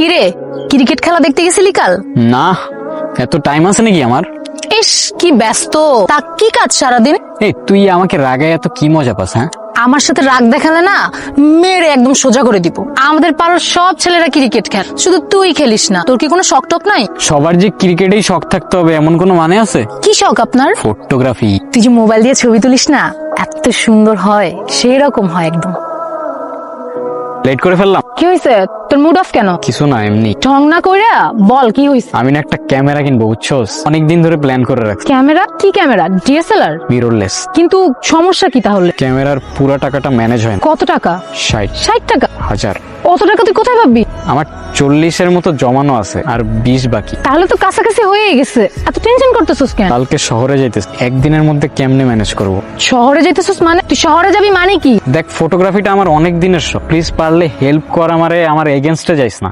কিরে? ক্রিকেট খেলা দেখতে গেছিলি কাল? না এত টাইম আছে নাকি আমার? ইস কি ব্যস্ত। তা কি কাজ সারাদিন? এই তুই আমাকে রাগায় এত কি মজা পাস হ্যাঁ? আমার সাথে রাগ দেখালে না মেরে একদম সোজা করে দিব। আমাদের পাড়ার সব ছেলেরা ক্রিকেট খেল। শুধু তুই খেলিস না তোর কি কোনো শখ টক নাই? সবার যে ক্রিকেটেই শখ থাকতে হবে এমন কোনো মানে আছে? কি শখ আপনার? ফটোগ্রাফি তুই যে মোবাইল দিয়ে ছবি তুলিস না এত সুন্দর হয় সেই রকম হয় একদম। লেট করে ফেললাম। কি হইছে? তোর মুড অফ কেন? কিছু না এমনি। ঢং না কইরা বল কি হইছে? আমি না একটা ক্যামেরা কিনবো বুঝছোস? অনেকদিন ধরে প্ল্যান করে রাখছি। ক্যামেরা? কি ক্যামেরা? ডিএসএলআর মিররলেস কিন্তু সমস্যা কি তাহলে? ক্যামেরার পুরো টাকাটা ম্যানেজ হয় না। কত টাকা? 60 60 টাকা? হাজার। অত টাকা তুই কোথায় পাবি আমার চল্লিশের মতো জমানো আছে আর বিশ বাকি। তাহলে তো কাছাকাছি হয়ে গেছে। এত টেনশন করতেছিস কেন? কালকে শহরে যাইতেছ। একদিনের মধ্যে কেমনে ম্যানেজ করব। শহরে যাইতেছিস মানে? তুই শহরে যাবি মানে কি? দেখ ফটোগ্রাফিটা আমার অনেক দিনের শখ। প্লিজ পারলে হেল্প কর আমারে আমার এগেনস্টে যাইস না।